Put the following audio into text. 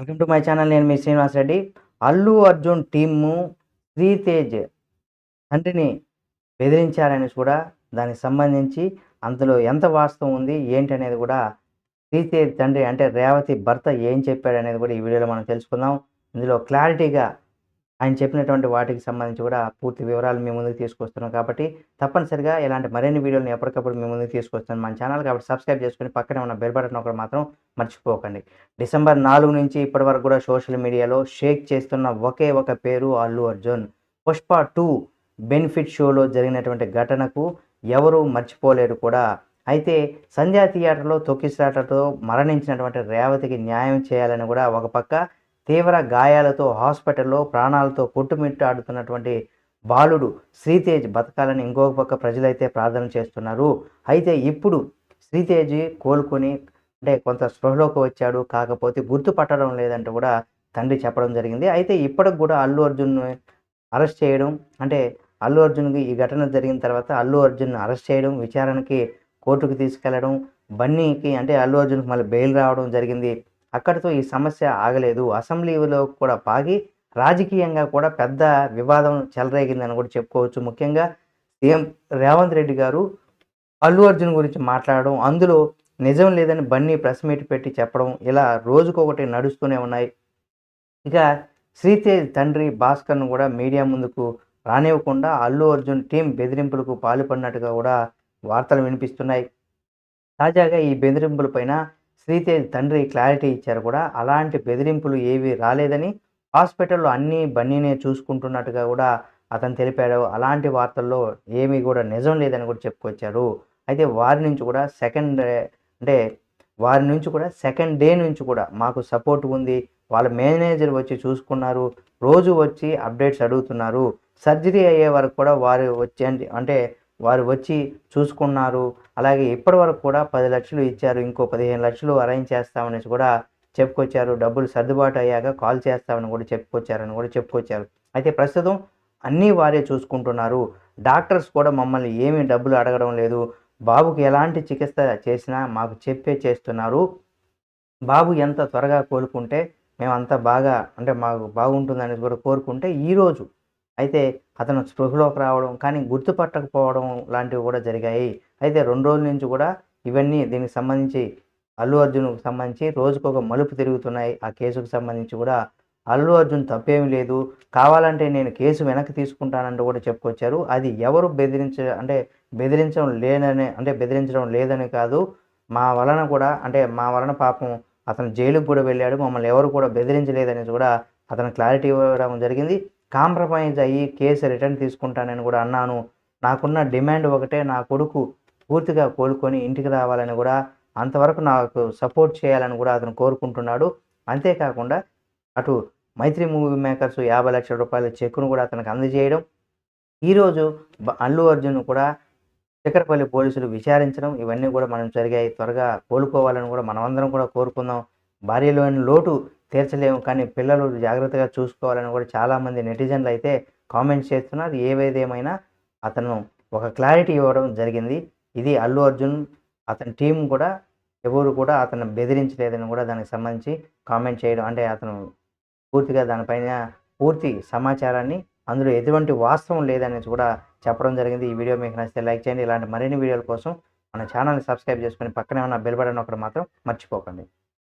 Welcome to my channel నేను మీ Srinivas Reddy. Allu Arjun team Sritej తండ్రిని బెదిరించారని కూడా దానికి సంబంధించి అందులో ఎంత వాస్తవం ఉంది ఏంటి అనేది కూడా శ్రీతేజ్ తండ్రి అంటే రేవతి భర్త ఏం చెప్పాడు అనేది కూడా ఈ వీడియోలో మనం తెలుసుకుందాం. ఇందులో క్లారిటీగా ఆయన చెప్పినటువంటి వాటికి సంబంధించి కూడా పూర్తి వివరాలు మీ ముందుకు తీసుకొస్తున్నాం. కాబట్టి తప్పనిసరిగా ఇలాంటి మరిన్ని వీడియోలను ఎప్పటికప్పుడు మీ ముందుకు తీసుకొస్తాను మన ఛానల్ కాబట్టి సబ్స్క్రైబ్ చేసుకుని పక్కనే ఉన్న బెల్ బటన్ ఒకటి మాత్రం మర్చిపోకండి. డిసెంబర్ నాలుగు నుంచి ఇప్పటి వరకు కూడా సోషల్ మీడియాలో షేక్ చేస్తున్న ఒకే ఒక పేరు అల్లు అర్జున్. పుష్ప టూ బెనిఫిట్ షోలో జరిగినటువంటి ఘటనకు ఎవరు మర్చిపోలేరు కూడా. అయితే సంధ్యా థియేటర్లో తొక్కిసాటతో మరణించినటువంటి రేవతికి న్యాయం చేయాలని కూడా ఒక పక్క తీవ్ర గాయాలతో హాస్పిటల్లో ప్రాణాలతో కొట్టుమిట్టాడుతున్నటువంటి బాలుడు శ్రీతేజ్ బతకాలని ఇంకొక పక్క ప్రజలైతే ప్రార్థన చేస్తున్నారు. అయితే ఇప్పుడు శ్రీతేజ్ కోలుకొని అంటే కొంత స్పృహలోకి వచ్చాడు కాకపోతే గుర్తుపట్టడం లేదంటూ కూడా తండ్రి చెప్పడం జరిగింది. అయితే ఇప్పటికి కూడా అల్లు అర్జున్ అరెస్ట్ చేయడం అంటే అల్లు అర్జున్కి ఈ ఘటన జరిగిన తర్వాత అల్లు అర్జున్ అరెస్ట్ చేయడం విచారణకి కోర్టుకు తీసుకెళ్ళడం బన్నీకి అంటే అల్లు అర్జున్కి మళ్ళీ బెయిల్ రావడం జరిగింది. అక్కడితో ఈ సమస్య ఆగలేదు. అసెంబ్లీలో కూడా పాగి రాజకీయంగా కూడా పెద్ద వివాదం చెలరేగిందని కూడా చెప్పుకోవచ్చు. ముఖ్యంగా సీఎం రేవంత్ రెడ్డి గారు అల్లు అర్జున్ గురించి మాట్లాడడం అందులో నిజం లేదని బన్నీ ప్రెస్ మీట్ పెట్టి చెప్పడం ఇలా రోజుకొకటి నడుస్తూనే ఉన్నాయి. ఇక శ్రీతేజ్ తండ్రి భాస్కర్ను కూడా మీడియా ముందుకు రానివ్వకుండా అల్లు అర్జున్ టీం బెదిరింపులకు పాల్పడినట్టుగా కూడా వార్తలు వినిపిస్తున్నాయి. తాజాగా ఈ బెదిరింపులపైన శ్రీతేజ్ తండ్రి క్లారిటీ ఇచ్చారు కూడా. అలాంటి బెదిరింపులు ఏవి రాలేదని హాస్పిటల్లో అన్నీ బన్నీనే చూసుకుంటున్నట్టుగా కూడా అతను తెలిపాడు. అలాంటి వార్తల్లో ఏమీ కూడా నిజం లేదని కూడా చెప్పుకొచ్చారు. అయితే వారి నుంచి కూడా సెకండ్ అంటే వారి నుంచి కూడా సెకండ్ డే నుంచి కూడా మాకు సపోర్ట్ ఉంది. వాళ్ళ మేనేజర్ వచ్చి చూసుకున్నారు. రోజు వచ్చి అప్డేట్స్ అడుగుతున్నారు. సర్జరీ అయ్యే వరకు కూడా వారు వచ్చి అంటే వారు వచ్చి చూసుకున్నారు. అలాగే ఇప్పటి వరకు కూడా పది లక్షలు ఇచ్చారు. ఇంకో పదిహేను లక్షలు అరేంజ్ చేస్తామనేసి కూడా చెప్పుకొచ్చారు. డబ్బులు సర్దుబాటు అయ్యాక కాల్ చేస్తామని కూడా చెప్పుకొచ్చారని కూడా చెప్పుకొచ్చారు. అయితే ప్రస్తుతం అన్నీ వారే చూసుకుంటున్నారు. డాక్టర్స్ కూడా మమ్మల్ని ఏమీ డబ్బులు అడగడం లేదు. బాబుకి ఎలాంటి చికిత్స చేసినా మాకు చెప్పే చేస్తున్నారు. బాబు ఎంత త్వరగా కోలుకుంటే మేము అంత బాగా అంటే మాకు బాగుంటుందని కూడా కోరుకుంటే ఈరోజు అయితే అతను స్పృహలోకి రావడం కానీ గుర్తుపట్టకపోవడం లాంటివి కూడా జరిగాయి. అయితే రెండు రోజుల నుంచి కూడా ఇవన్నీ దీనికి సంబంధించి అల్లు అర్జున్కు సంబంధించి రోజుకొక మలుపు తిరుగుతున్నాయి. ఆ కేసుకు సంబంధించి కూడా అల్లు అర్జున్ తప్పేమీ లేదు. కావాలంటే నేను కేసు వెనక్కి తీసుకుంటానంటూ కూడా చెప్పుకొచ్చారు. అది ఎవరు బెదిరించ అంటే బెదిరించడం లేదని అంటే బెదిరించడం లేదని కాదు. మా వలన కూడా అంటే మా వలన పాపం అతను జైలుకు కూడా వెళ్ళాడు. మమ్మల్ని ఎవరు కూడా బెదిరించలేదని కూడా అతను క్లారిటీ ఇవ్వడం జరిగింది. కాంప్రమైజ్ అయ్యి కేసు రిటర్న్ తీసుకుంటానని కూడా అన్నాను. నాకున్న డిమాండ్ ఒకటే నా కొడుకు పూర్తిగా కోలుకొని ఇంటికి రావాలని కూడా అంతవరకు నాకు సపోర్ట్ చేయాలని కూడా అతను కోరుకుంటున్నాడు. అంతేకాకుండా అటు మైత్రి మూవీ మేకర్స్ యాభై లక్షల రూపాయల చెక్కును కూడా అతనికి అందజేయడం ఈరోజు అల్లు అర్జున్ కూడా చక్రపల్లి పోలీసులు విచారించడం ఇవన్నీ కూడా మనం జరిగాయి త్వరగా కోలుకోవాలని కూడా మనమందరం కూడా కోరుకుందాం. భార్యలోని లోటు తీర్చలేము కానీ పిల్లలు జాగ్రత్తగా చూసుకోవాలని కూడా చాలామంది నెటిజన్లు అయితే కామెంట్స్ చేస్తున్నారు. ఏవేదేమైనా అతను ఒక క్లారిటీ ఇవ్వడం జరిగింది. ఇది అల్లు అర్జున్ అతని టీం కూడా ఎవరు కూడా అతను బెదిరించలేదని కూడా దానికి సంబంధించి కామెంట్ చేయడం అంటే అతను పూర్తిగా దానిపైన పూర్తి సమాచారాన్ని అందులో ఎటువంటి వాస్తవం లేదనేసి కూడా చెప్పడం జరిగింది. ఈ వీడియో మీకు నచ్చితే లైక్ చేయండి. ఇలాంటి మరిన్ని వీడియోల కోసం మన ఛానల్ని సబ్స్క్రైబ్ చేసుకుని పక్కనే ఉన్న బెల్ బటన్ ఒకటి మాత్రం మర్చిపోకండి.